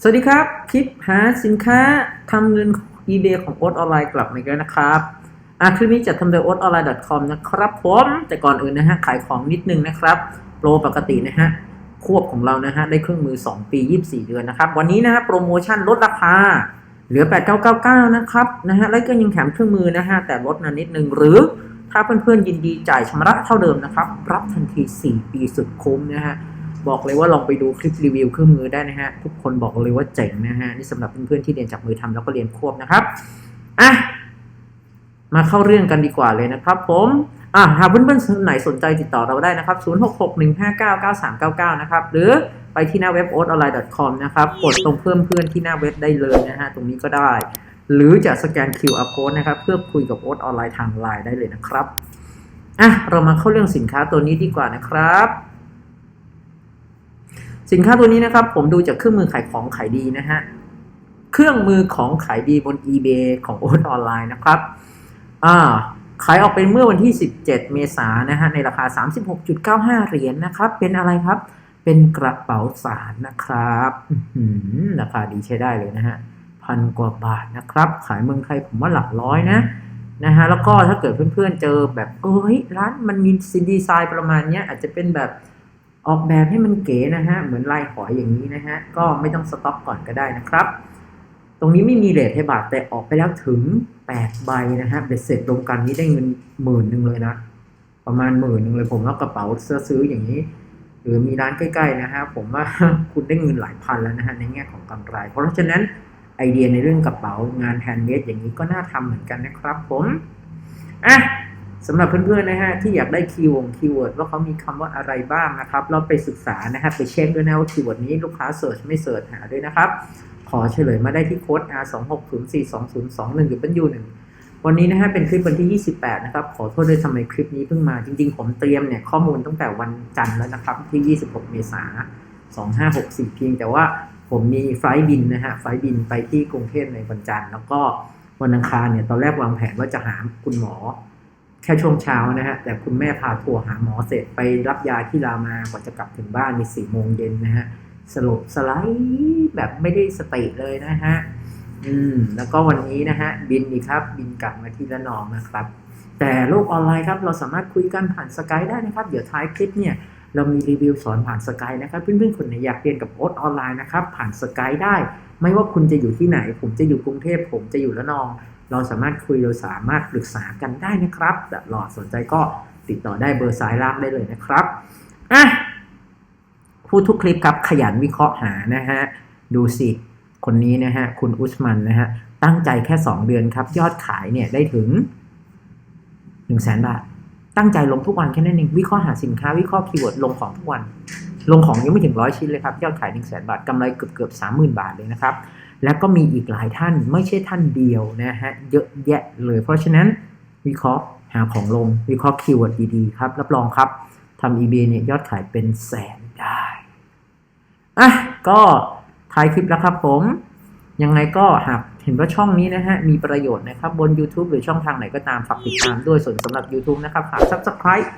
สวัสดีครับ คลิปหาสินค้าทำเงิน eBay ของโอ๊ตออนไลน์กลับมาอีกแล้วนะครับอะคลิปนี้จะทำโดย o a t o n l i n e c o m นะครับผมแต่ก่อนอื่นนะฮะ ขายของนิดนึงนะครับ โปรปกตินะฮะ ควบของเรานะฮะ ได้เครื่องมือ 2 ปี 24 เดือนนะครับ วันนี้นะฮะโปรโมชั่นลดราคา เหลือ 8999 นะครับนะฮะแล้วก็ยังแถมเครื่องมือนะฮะ แต่ลดมานิดนึงหรือถ้าเพื่อนๆยินดีจ่ายชำระเท่าเดิมนะครับรับทันที 4 ปีสุดคุ้มนะฮะ บอกเลยว่าลองไปดูคลิปรีวิวเครื่องมือได้นะฮะ ทุกคนบอกเลยว่าเจ๋งนะฮะ นี่สำหรับเพื่อนๆที่เรียนจากมือทำแล้วก็เรียนควบนะครับอะมาเข้าเรื่องกันดีกว่าเลยนะครับผมอะหากเพื่อนๆไหนสนใจติดต่อเราได้นะครับ 0661599399 นะครับ หรือไปที่หน้าเว็บ o a t o n l i n e c o m นะครับ กดตรงเพิ่มเพื่อนที่หน้าเว็บได้เลยนะฮะ ตรงนี้ก็ได้ หรือจะสแกน QR code นะครับ เพื่อคุยกับโอ๊ตออนไลน์ทางไลน์ได้เลยนะครับ อะ เรามาเข้าเรื่องสินค้าตัวนี้ดีกว่านะครับ สินค้าตัวนี้นะครับผมดูจากเครื่องมือขายของขายดีนะฮะเครื่องมือของขายดีบน eBay ของโอ๊ตออนไลน์นะครับอ่าขายออกเป็นเมื่อวันที่ 17 เมษายนนะฮะในราคา 36.95 เหรียญนะครับ เป็นอะไรครับ เป็นกระเป๋าสารนะครับราคาดีใช้ได้เลยนะฮะพันกว่าบาทนะครับ ขายเมืองไทยผมว่าหลักร้อยนะนะฮะแล้วก็ถ้าเกิดเพื่อนๆเจอแบบเอ้ยร้านมันมีซินดีไซน์ประมาณเนี้ยอาจจะเป็นแบบ ออกแบบให้มันเก๋นะฮะ เหมือนลายหอยอย่างนี้นะฮะ ก็ไม่ต้องสต็อกก่อนก็ได้นะครับ ตรงนี้ไม่มีเลทให้บาทแต่ออกไปแล้วถึง 8 ใบนะฮะเบ็ดเสร็จรวมกันนี้ได้เงินหมื่นหนึ่งเลยนะ ประมาณหมื่นหนึ่งเลยผมว่ากระเป๋าเสื้อซื้ออย่างนี้ หรือมีร้านใกล้ๆนะฮะ ผมว่าคุณได้เงินหลายพันแล้วนะฮะในแง่ของกำไร เพราะฉะนั้นไอเดียในเรื่องกระเป๋างานแฮนด์เมดอย่างนี้ก็น่าทำเหมือนกันนะครับผม อะ สำหรับเพื่อนๆนะฮะที่อยากได้คีย์วงคีย์เวิร์ดว่าเขามีคำว่าอะไรบ้างนะครับเราไปศึกษานะฮะไปเช็คด้วยนะว่าคีย์เวิร์ดนี้ลูกค้าเสิร์ชไม่เสิร์ชหาด้วยนะครับ ขอเฉลยมาได้ที่โค้ด R 2 6 0 4 2 0 2 1หรือเป็น U 1วันนี้นะฮะเป็นคลิปวันที่ 28 นะครับ ขอโทษด้วยทำไมคลิปนี้เพิ่งมาจริงๆ ผมเตรียมเนี่ยข้อมูลตั้งแต่วันจันทร์แล้วนะครับที่ 26 เมษายน2564 เพียงแต่ว่าผมมีไฟล์บินนะฮะไฟล์บินไปที่กรุงเทพในวันจันทร์แล้วก็วันอังคารเนี่ยตอนแรกวางแผนว่าจะหาคุณหมอ แค่ช่วงเช้านะฮะ แต่คุณแม่พาทัวร์หาหมอเสร็จไปรับยาที่รามากว่าจะกลับถึงบ้านในสี่โมงเย็นนะฮะสลบสไลด์แบบไม่ได้สติเลยนะฮะ อืม แล้วก็วันนี้นะฮะ บินอีกครับ บินกลับมาที่ระนองนะครับ แต่โลกออนไลน์ครับ เราสามารถคุยกันผ่านสกายได้นะครับ เดี๋ยวท้ายคลิปเนี่ยเรามีรีวิวสอนผ่านสกายนะครับ เพื่อนๆคนไหนอยากเรียนกับโอ๊ตออนไลน์นะครับ ผ่านสกายได้ ไม่ว่าคุณจะอยู่ที่ไหน ผมจะอยู่กรุงเทพผมจะอยู่ระนอง เราสามารถคุยเราสามารถปรึกษากันได้นะครับแต่หลอดสนใจก็ติดต่อได้เบอร์ซ้ายล่างได้เลยนะครับอะพูดทุกคลิปครับขยันวิเคราะห์หานะฮะดูสิคนนี้นะฮะคุณอุสมันนะฮะตั้งใจแค่ 2 เดือนครับ ยอดขายเนี่ยได้ถึง1 0 0 0 0แสนบาท ตั้งใจลงทุกวันแค่นั้นเองวิเคราะห์หาสินค้าวิเคราะห์คีย์เวิร์ดลงของทุกวัน ลงของยังไม่ถึงร้อยชิ้นเลยครับยอดขาย1 0 0 0 0แสนบาทกำไรเกือบเกือบสามหมื่นบาทเลยนะครับ แล้วก็มีอีกหลายท่านไม่ใช่ท่านเดียวนะฮะเยอะแยะเลย เพราะฉะนั้นวิเคราะห์หาของลงวิเคราะห์คีย์เวิร์ดดีๆครับรับรองครับทำ eBay เนี่ยยอดขายเป็นแสนได้อะก็ท้ายคลิปแล้วครับผมยังไงก็หากเห็นว่าช่องนี้นะฮะ มีประโยชน์นะครับ บน YouTube หรือช่องทางไหนก็ตามฝากติดตามด้วยส่วนสำหรับ YouTube นะครับฝาก Subscribe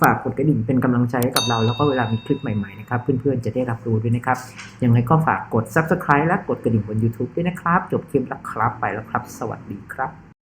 ฝากกดกระดิ่งเป็นกำลังใจให้กับเรา แล้วก็เวลามีคลิปใหม่ๆนะครับเพื่อนๆจะได้รับรู้ด้วยนะครับยังไงก็ฝากกด Subscribe และกดกระดิ่งบน YouTube ด้วยนะครับ จบคลิปแล้วครับไปแล้วครับ สวัสดีครับ